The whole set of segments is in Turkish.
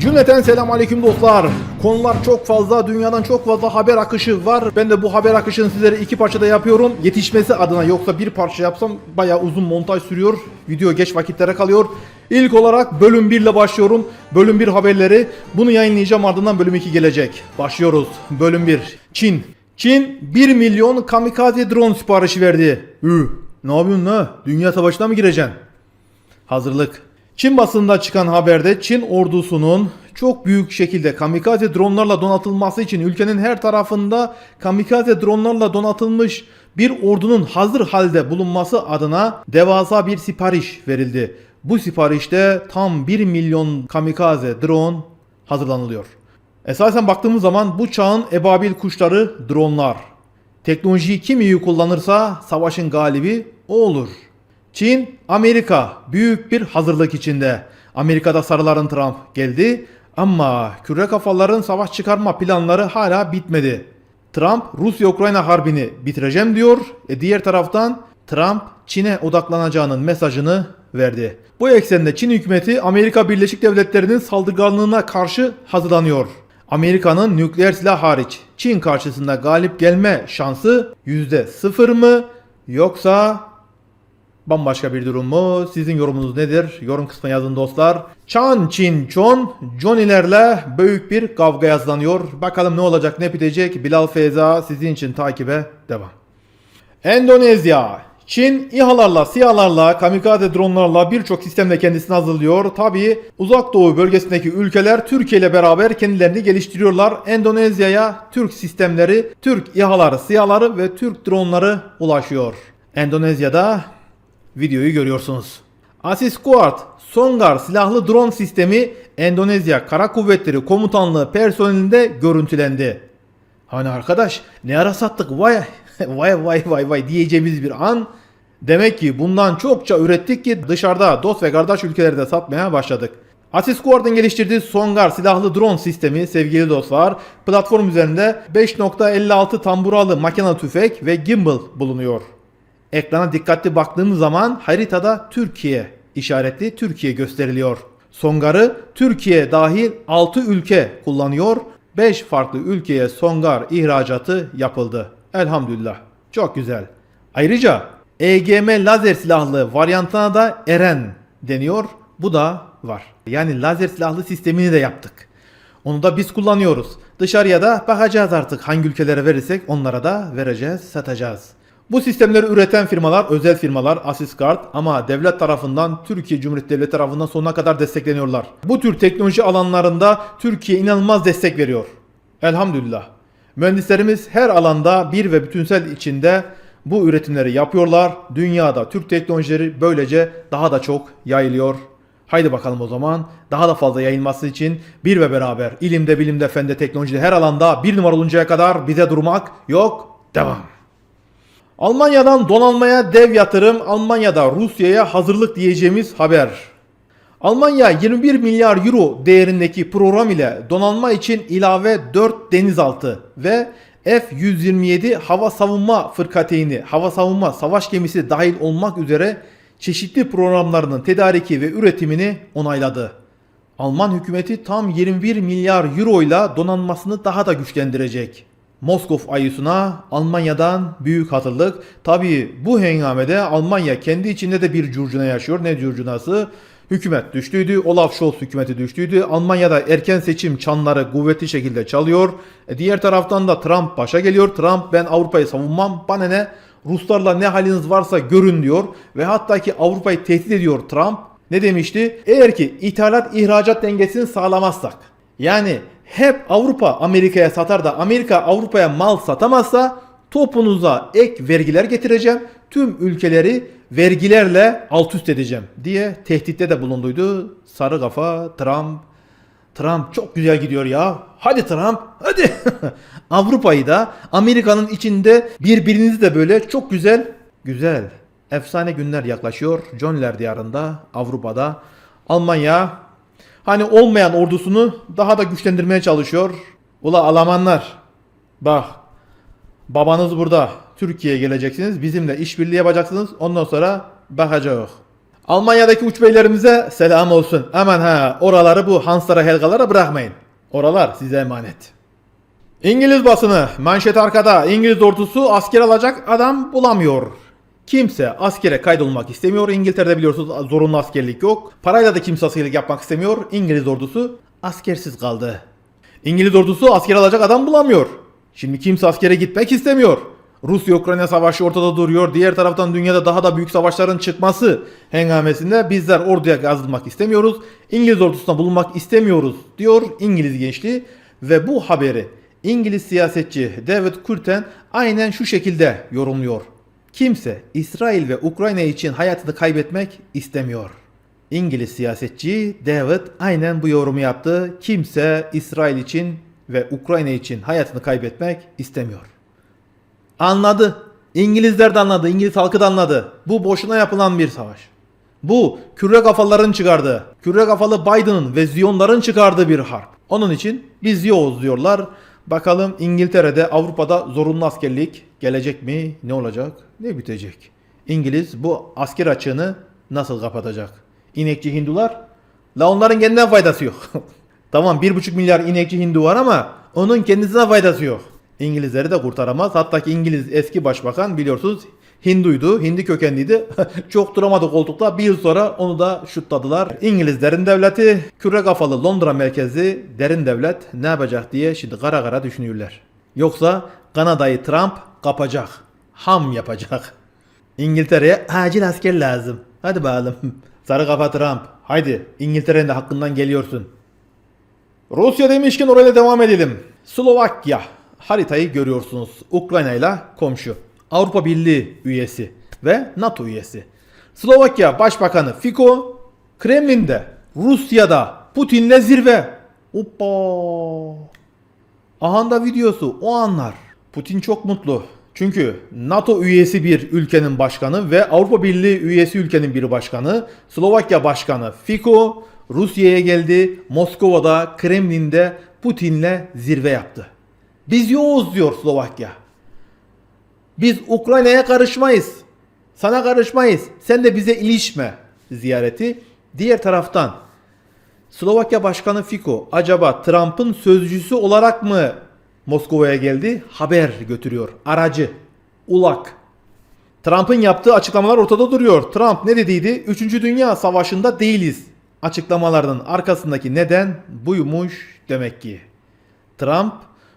Cümleten selam aleyküm dostlar. Konular çok fazla, dünyadan çok fazla haber akışı var. Ben de bu haber akışını sizlere iki parçada yapıyorum. Yetişmesi adına yoksa bir parça yapsam bayağı uzun montaj sürüyor. Video geç vakitlere kalıyor. İlk olarak bölüm 1 ile başlıyorum. Bölüm 1 haberleri. Bunu yayınlayacağım ardından bölüm 2 gelecek. Başlıyoruz. Bölüm 1. Çin. Çin 1 milyon kamikaze drone siparişi verdi. Üh, ne yapıyorsun la? Dünya savaşına mı gireceksin? Hazırlık. Çin basında çıkan haberde Çin ordusunun çok büyük şekilde kamikaze dronlarla donatılması için ülkenin her tarafında kamikaze dronlarla donatılmış bir ordunun hazır halde bulunması adına devasa bir sipariş verildi. Bu siparişte tam 1 milyon kamikaze drone hazırlanılıyor. Esasen baktığımız zaman bu çağın ebabil kuşları dronlar. Teknolojiyi kim iyi kullanırsa savaşın galibi o olur. Çin, Amerika büyük bir hazırlık içinde. Amerika'da sarıların Trump geldi ama küre kafaların savaş çıkarma planları hala bitmedi. Trump Rusya-Ukrayna harbini bitireceğim diyor. E diğer taraftan Trump Çin'e odaklanacağının mesajını verdi. Bu eksende Çin hükümeti Amerika Birleşik Devletleri'nin saldırganlığına karşı hazırlanıyor. Amerika'nın nükleer silah hariç Çin karşısında galip gelme şansı %0 mı yoksa bambaşka bir durum mu? Sizin yorumunuz nedir? Yorum kısmına yazın dostlar. Chan Chin Chon Johnny'lerle büyük bir kavga yazlanıyor. Bakalım ne olacak ne bitecek? Bilal Feyza sizin için takibe devam. Endonezya Çin İHA'larla, SİHA'larla, kamikaze dronlarla birçok sistemle kendisini hazırlıyor. Tabii uzak doğu bölgesindeki ülkeler Türkiye ile beraber kendilerini geliştiriyorlar. Endonezya'ya Türk sistemleri, Türk İHA'ları, SİHA'ları ve Türk dronları ulaşıyor. Endonezya'da videoyu görüyorsunuz. Asis Squad Songar silahlı drone sistemi Endonezya Kara Kuvvetleri Komutanlığı personelinde görüntülendi. Hani arkadaş ne ara sattık vay vay vay vay vay diyeceğimiz bir an. Demek ki bundan çokça ürettik ki dışarıda dost ve kardeş ülkelerde satmaya başladık. Asis Squad'ın geliştirdiği Songar silahlı drone sistemi sevgili dostlar platform üzerinde 5.56 tamburalı makinalı tüfek ve gimbal bulunuyor. Ekrana dikkatli baktığımız zaman haritada Türkiye işaretli Türkiye gösteriliyor. Songar'ı Türkiye dahil 6 ülke kullanıyor. 5 farklı ülkeye Songar ihracatı yapıldı. Elhamdülillah. Çok güzel. Ayrıca EGM lazer silahlı varyantına da Eren deniyor. Bu da var. Yani lazer silahlı sistemini de yaptık. Onu da biz kullanıyoruz. Dışarıya da bakacağız artık hangi ülkelere verirsek onlara da vereceğiz, satacağız. Bu sistemleri üreten firmalar özel firmalar Asisguard ama devlet tarafından Türkiye Cumhuriyeti Devleti tarafından sonuna kadar destekleniyorlar. Bu tür teknoloji alanlarında Türkiye inanılmaz destek veriyor. Elhamdülillah. Mühendislerimiz her alanda bir ve bütünsel içinde bu üretimleri yapıyorlar. Dünyada Türk teknolojileri böylece daha da çok yayılıyor. Haydi bakalım o zaman daha da fazla yayılması için bir ve beraber ilimde, bilimde, fende, teknolojide her alanda bir numara oluncaya kadar bize durmak yok. Devam. Almanya'dan donanmaya dev yatırım, Almanya'da Rusya'ya hazırlık diyeceğimiz haber. Almanya 21 milyar euro değerindeki program ile donanma için ilave 4 denizaltı ve F-127 hava savunma fırkateyni, hava savunma savaş gemisi dahil olmak üzere çeşitli programlarının tedariki ve üretimini onayladı. Alman hükümeti tam 21 milyar euro ile donanmasını daha da güçlendirecek. Moskov ayısına Almanya'dan büyük hazırlık. Tabii bu hengamede Almanya kendi içinde de bir curcuna yaşıyor. Ne curcunası? Hükümet düştüydü. Olaf Scholz hükümeti düştüydü. Almanya'da erken seçim çanları kuvvetli şekilde çalıyor. E diğer taraftan da Trump başa geliyor. Trump ben Avrupa'yı savunmam. Bana ne? Ruslarla ne haliniz varsa görün diyor. Ve hatta ki Avrupa'yı tehdit ediyor Trump. Ne demişti? Eğer ki ithalat ihracat dengesini sağlamazsak yani hep Avrupa Amerika'ya satar da Amerika Avrupa'ya mal satamazsa topunuza ek vergiler getireceğim. Tüm ülkeleri vergilerle alt üst edeceğim diye tehditte de bulunduydu. Sarı kafa Trump. Trump çok güzel gidiyor ya. Hadi Trump hadi. Avrupa'yı da Amerika'nın içinde birbirinizi de böyle çok güzel güzel efsane günler yaklaşıyor. Johnler diyarında Avrupa'da Almanya hani olmayan ordusunu daha da güçlendirmeye çalışıyor. Ula Almanlar bak babanız burada Türkiye'ye geleceksiniz bizimle işbirliği yapacaksınız ondan sonra bakacağız. Almanya'daki uç beylerimize selam olsun. Aman ha oraları bu Hanslara Helgalara bırakmayın. Oralar size emanet. İngiliz basını manşet arkada İngiliz ordusu asker alacak adam bulamıyor. Kimse askere kaydolmak istemiyor. İngiltere'de biliyorsunuz zorunlu askerlik yok. Parayla da kimse askerlik yapmak istemiyor. İngiliz ordusu askersiz kaldı. İngiliz ordusu asker alacak adam bulamıyor. Şimdi kimse askere gitmek istemiyor. Rusya-Ukrayna savaşı ortada duruyor. Diğer taraftan dünyada daha da büyük savaşların çıkması hengamesinde bizler orduya yazılmak istemiyoruz. İngiliz ordusuna bulunmak istemiyoruz diyor İngiliz gençliği. Ve bu haberi İngiliz siyasetçi David Curtin aynen şu şekilde yorumluyor. Kimse İsrail ve Ukrayna için hayatını kaybetmek istemiyor. İngiliz siyasetçi David aynen bu yorumu yaptı. Kimse İsrail için ve Ukrayna için hayatını kaybetmek istemiyor. Anladı. İngilizler de anladı. İngiliz halkı da anladı. Bu boşuna yapılan bir savaş. Bu küre kafaların çıkardığı, küre kafalı Biden'ın ve Ziyonların çıkardığı bir harp. Onun için biz yoğuz diyorlar. Bakalım İngiltere'de, Avrupa'da zorunlu askerlik gelecek mi? Ne olacak? Ne bitecek? İngiliz bu asker açığını nasıl kapatacak? İnekçi Hindular? La onların kendinden faydası yok. tamam 1,5 milyar inekçi Hindu var ama onun kendisine faydası yok. İngilizleri de kurtaramaz. Hatta ki İngiliz eski başbakan biliyorsunuz Hinduydu, Hindi kökenliydi. Çok duramadı koltukta. Bir yıl sonra onu da şutladılar. İngilizlerin devleti küre kafalı Londra merkezli derin devlet ne yapacak diye şimdi kara kara düşünüyorlar. Yoksa Kanada'yı Trump kapacak. Ham yapacak. İngiltere'ye acil asker lazım. Hadi bakalım. Sarı kafa Trump. Haydi İngiltere'nin de hakkından geliyorsun. Rusya demişken oraya devam edelim. Slovakya haritayı görüyorsunuz. Ukrayna ile komşu. Avrupa Birliği üyesi ve NATO üyesi. Slovakya Başbakanı Fico Kremlin'de Rusya'da Putin'le zirve. Hoppa. Ahanda videosu o anlar. Putin çok mutlu. Çünkü NATO üyesi bir ülkenin başkanı ve Avrupa Birliği üyesi ülkenin bir başkanı Slovakya Başkanı Fico Rusya'ya geldi. Moskova'da Kremlin'de Putin'le zirve yaptı. Biz yoğuz diyor Slovakya. Biz Ukrayna'ya karışmayız. Sana karışmayız. Sen de bize ilişme ziyareti. Diğer taraftan Slovakya Başkanı Fico acaba Trump'ın sözcüsü olarak mı Moskova'ya geldi? Haber götürüyor. Aracı. Ulak. Trump'ın yaptığı açıklamalar ortada duruyor. Trump ne dediydi? Üçüncü Dünya Savaşı'nda değiliz. Açıklamalarının arkasındaki neden buymuş demek ki. Trump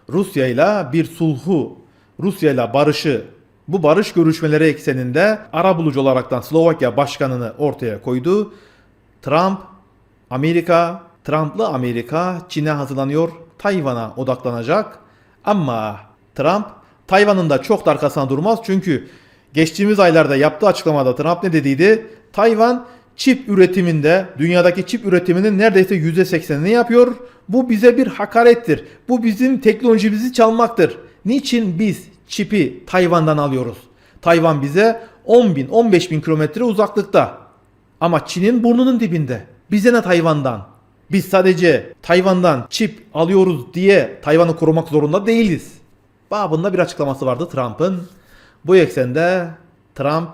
Rusya ile bir sulhu, Rusya ile barışı, bu barış görüşmeleri ekseninde ara bulucu olaraktan Slovakya başkanını ortaya koydu. Trump, Amerika, Trump'lı Amerika Çin'e hazırlanıyor, Tayvan'a odaklanacak. Ama Trump Tayvan'ın da çok da arkasına durmaz çünkü geçtiğimiz aylarda yaptığı açıklamada Trump ne dediydi? Tayvan çip üretiminde dünyadaki çip üretiminin neredeyse %80'ini yapıyor. Bu bize bir hakarettir. Bu bizim teknolojimizi çalmaktır. Niçin biz çipi Tayvan'dan alıyoruz? Tayvan bize 10 bin 15 bin kilometre uzaklıkta. Ama Çin'in burnunun dibinde. Bize ne Tayvan'dan? Biz sadece Tayvan'dan çip alıyoruz diye Tayvan'ı korumak zorunda değiliz. Babında bir açıklaması vardı Trump'ın. Bu eksende Trump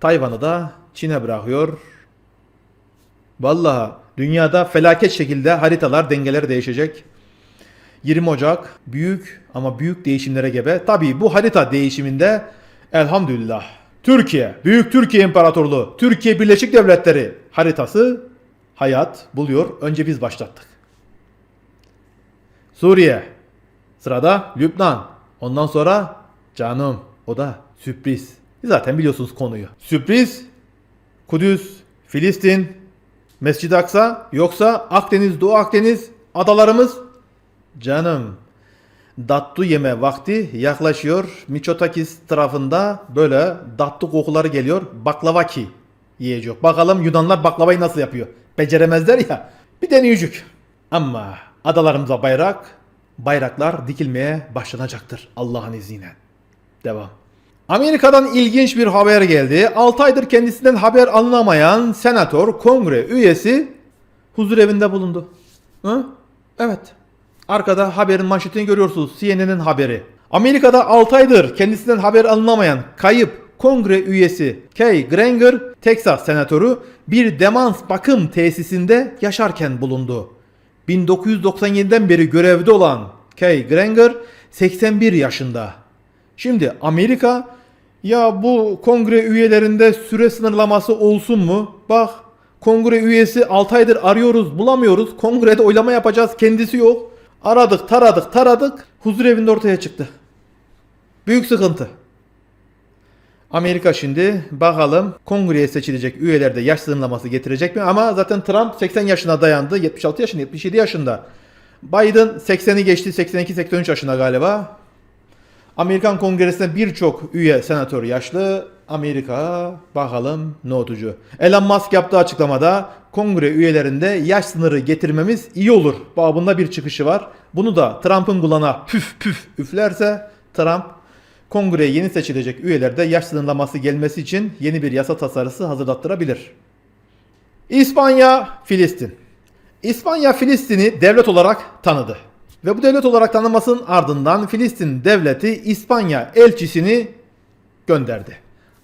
Tayvan'ı da Çin'e bırakıyor. Vallahi dünyada felaket şekilde haritalar, dengeler değişecek. 20 Ocak büyük ama büyük değişimlere gebe. Tabii bu harita değişiminde elhamdülillah Türkiye, Büyük Türkiye İmparatorluğu, Türkiye Birleşik Devletleri haritası hayat buluyor. Önce biz başlattık. Suriye. Sırada Lübnan. Ondan sonra canım o da sürpriz. Zaten biliyorsunuz konuyu. Sürpriz Kudüs, Filistin, Mescid-i Aksa yoksa Akdeniz, Doğu Akdeniz adalarımız canım dattu yeme vakti yaklaşıyor. Miçotakis tarafında böyle dattu kokuları geliyor. Baklavaki yiyecek. Bakalım Yunanlar baklavayı nasıl yapıyor? Beceremezler ya. Bir deneyecek. Ama adalarımıza bayrak, bayraklar dikilmeye başlanacaktır Allah'ın izniyle. Devam. Amerika'dan ilginç bir haber geldi. 6 aydır kendisinden haber alınamayan senatör, kongre üyesi huzur evinde bulundu. Hı? Evet. Arkada haberin manşetini görüyorsunuz. CNN'in haberi. Amerika'da 6 aydır kendisinden haber alınamayan kayıp kongre üyesi Kay Granger, Texas senatörü bir demans bakım tesisinde yaşarken bulundu. 1997'den beri görevde olan Kay Granger 81 yaşında. Şimdi Amerika ya bu kongre üyelerinde süre sınırlaması olsun mu? Bak kongre üyesi 6 aydır arıyoruz bulamıyoruz. Kongrede oylama yapacağız kendisi yok. Aradık taradık taradık huzur evinde ortaya çıktı. Büyük sıkıntı. Amerika şimdi bakalım kongreye seçilecek üyelerde yaş sınırlaması getirecek mi? Ama zaten Trump 80 yaşına dayandı. 76 yaşında, 77 yaşında. Biden 80'i geçti, 82-83 yaşında galiba. Amerikan Kongresi'nde birçok üye senatör yaşlı. Amerika bakalım ne otucu. Elon Musk yaptığı açıklamada kongre üyelerinde yaş sınırı getirmemiz iyi olur. Babında bir çıkışı var. Bunu da Trump'ın kulağına püf püf üflerse Trump kongreye yeni seçilecek üyelerde yaş sınırlaması gelmesi için yeni bir yasa tasarısı hazırlattırabilir. İspanya, Filistin. İspanya Filistin'i devlet olarak tanıdı. Ve bu devlet olarak tanımasının ardından Filistin devleti İspanya elçisini gönderdi.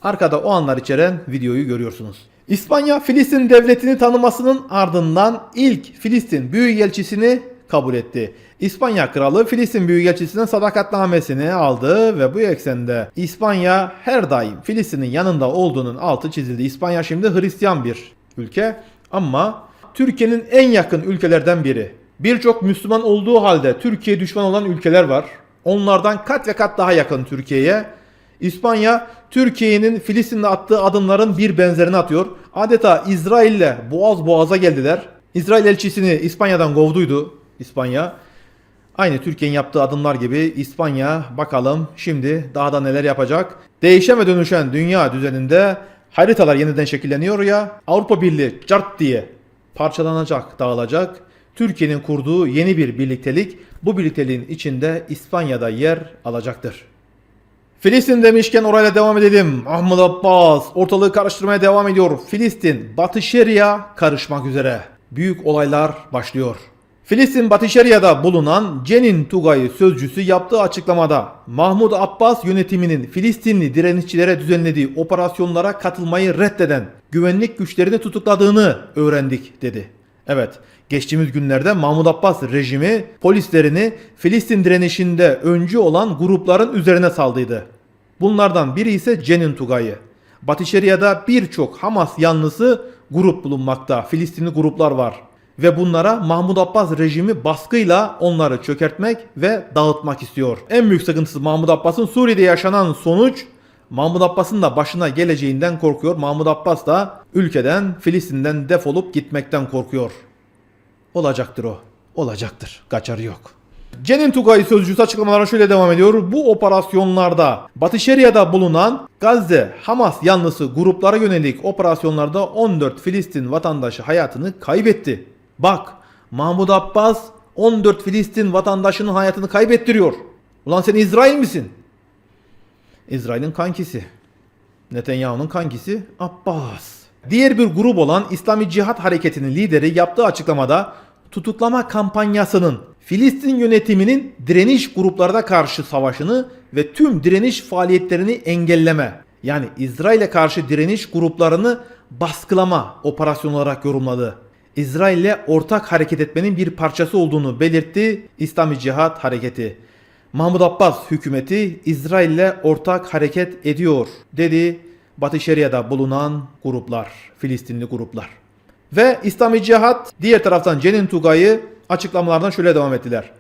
Arkada o anlar içeren videoyu görüyorsunuz. İspanya Filistin devletini tanımasının ardından ilk Filistin büyükelçisini kabul etti. İspanya kralı Filistin büyükelçisinin sadakatnamesini aldı ve bu eksende İspanya her daim Filistin'in yanında olduğunun altı çizildi. İspanya şimdi Hristiyan bir ülke ama Türkiye'nin en yakın ülkelerden biri. Birçok Müslüman olduğu halde Türkiye düşman olan ülkeler var. Onlardan kat ve kat daha yakın Türkiye'ye. İspanya Türkiye'nin Filistin'de attığı adımların bir benzerini atıyor. Adeta İsrail'le boğaz boğaza geldiler. İsrail elçisini İspanya'dan kovduydu İspanya. Aynı Türkiye'nin yaptığı adımlar gibi İspanya bakalım şimdi daha da neler yapacak. Değişen ve dönüşen dünya düzeninde haritalar yeniden şekilleniyor ya Avrupa Birliği cart diye parçalanacak, dağılacak. Türkiye'nin kurduğu yeni bir birliktelik bu birlikteliğin içinde İspanya'da yer alacaktır. Filistin demişken orayla devam edelim. Ahmet Abbas ortalığı karıştırmaya devam ediyor. Filistin, Batı Şeria karışmak üzere. Büyük olaylar başlıyor. Filistin Batı Şeria'da bulunan Cenin Tugay sözcüsü yaptığı açıklamada Mahmud Abbas yönetiminin Filistinli direnişçilere düzenlediği operasyonlara katılmayı reddeden güvenlik güçlerini tutukladığını öğrendik dedi. Evet, geçtiğimiz günlerde Mahmud Abbas rejimi polislerini Filistin direnişinde öncü olan grupların üzerine saldıydı. Bunlardan biri ise Cenin Tugay'ı. Batı Şeria'da birçok Hamas yanlısı grup bulunmakta. Filistinli gruplar var. Ve bunlara Mahmud Abbas rejimi baskıyla onları çökertmek ve dağıtmak istiyor. En büyük sıkıntısı Mahmud Abbas'ın Suriye'de yaşanan sonuç Mahmud Abbas'ın da başına geleceğinden korkuyor. Mahmud Abbas da ülkeden, Filistin'den defolup gitmekten korkuyor. Olacaktır o. Olacaktır. Kaçarı yok. Cenin Tugay sözcüsü açıklamalarına şöyle devam ediyor. Bu operasyonlarda Batı Şeria'da bulunan Gazze, Hamas yanlısı gruplara yönelik operasyonlarda 14 Filistin vatandaşı hayatını kaybetti. Bak Mahmud Abbas 14 Filistin vatandaşının hayatını kaybettiriyor. Ulan sen İsrail misin? İsrail'in kankisi. Netanyahu'nun kankisi Abbas. Diğer bir grup olan İslami Cihat Hareketi'nin lideri yaptığı açıklamada tutuklama kampanyasının Filistin yönetiminin direniş gruplarına karşı savaşını ve tüm direniş faaliyetlerini engelleme yani İsrail'e karşı direniş gruplarını baskılama operasyonu olarak yorumladı. İsrail'le ortak hareket etmenin bir parçası olduğunu belirtti İslami Cihat Hareketi. Mahmud Abbas hükümeti İsrail'le ortak hareket ediyor dedi Batı Şeria'da bulunan gruplar, Filistinli gruplar. Ve İslami Cihat diğer taraftan Cenin Tugay'ı açıklamalardan şöyle devam ettiler.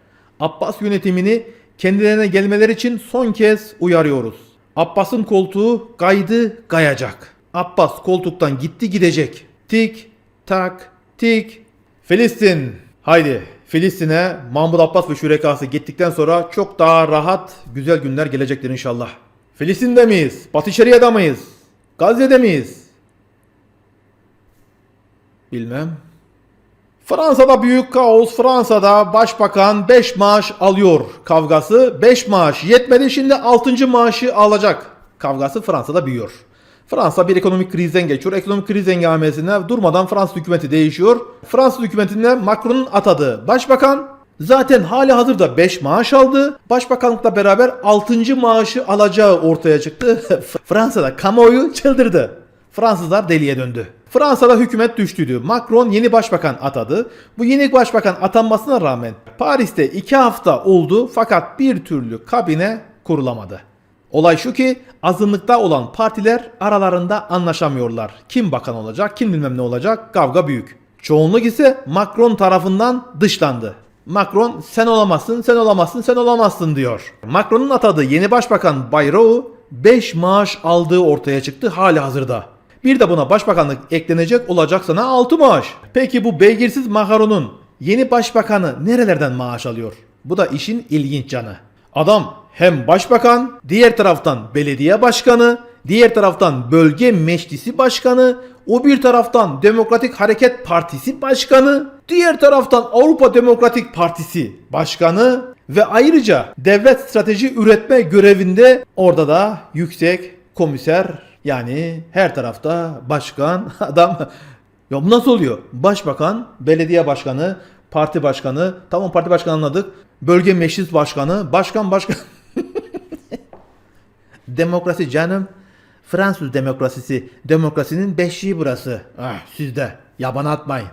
Abbas yönetimini kendilerine gelmeleri için son kez uyarıyoruz. Abbas'ın koltuğu kaydı kayacak. Abbas koltuktan gitti gidecek. Tik tak tik. Filistin. Haydi Filistin'e Mahmud Abbas ve şürekası gittikten sonra çok daha rahat güzel günler gelecektir inşallah. Filistin'de miyiz? Batı Şeria'da mıyız? Gazze'de miyiz? Bilmem. Fransa'da büyük kaos. Fransa'da başbakan 5 maaş alıyor kavgası. 5 maaş yetmedi şimdi 6. maaşı alacak kavgası Fransa'da büyüyor. Fransa bir ekonomik krizden geçiyor. Ekonomik kriz engamesinde durmadan Fransız hükümeti değişiyor. Fransız hükümetinde Macron'un atadığı başbakan Zaten hali hazırda 5 maaş aldı. Başbakanlıkla beraber 6. maaşı alacağı ortaya çıktı. Fransa'da kamuoyu çıldırdı. Fransızlar deliye döndü. Fransa'da hükümet düştüydü. Macron yeni başbakan atadı. Bu yeni başbakan atanmasına rağmen Paris'te 2 hafta oldu fakat bir türlü kabine kurulamadı. Olay şu ki azınlıkta olan partiler aralarında anlaşamıyorlar. Kim bakan olacak, kim bilmem ne olacak kavga büyük. Çoğunluk ise Macron tarafından dışlandı. Macron sen olamazsın, sen olamazsın, sen olamazsın diyor. Macron'un atadığı yeni başbakan Bayrou 5 maaş aldığı ortaya çıktı hali hazırda. Bir de buna başbakanlık eklenecek olacak sana 6 maaş. Peki bu beygirsiz Macron'un yeni başbakanı nerelerden maaş alıyor? Bu da işin ilginç canı. Adam hem başbakan, diğer taraftan belediye başkanı, diğer taraftan bölge meclisi başkanı, o bir taraftan Demokratik Hareket Partisi başkanı, diğer taraftan Avrupa Demokratik Partisi başkanı ve ayrıca devlet strateji üretme görevinde orada da yüksek komiser yani her tarafta başkan adam ya bu nasıl oluyor? Başbakan, belediye başkanı, parti başkanı, tamam parti başkanı anladık. Bölge meclis başkanı, başkan başkan. Demokrasi canım. Fransız demokrasisi. Demokrasinin beşiği burası. Ah sizde. Yabana atmayın.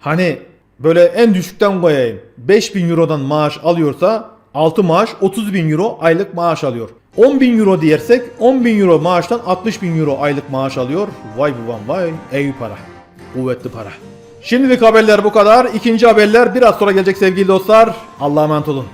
Hani böyle en düşükten koyayım. 5000 eurodan maaş alıyorsa 6 maaş 30 bin euro aylık maaş alıyor. 10 bin euro diyersek 10 bin euro maaştan 60 bin euro aylık maaş alıyor. Vay bu vay ey para. Kuvvetli para. Şimdilik haberler bu kadar. İkinci haberler biraz sonra gelecek sevgili dostlar. Allah'a emanet olun.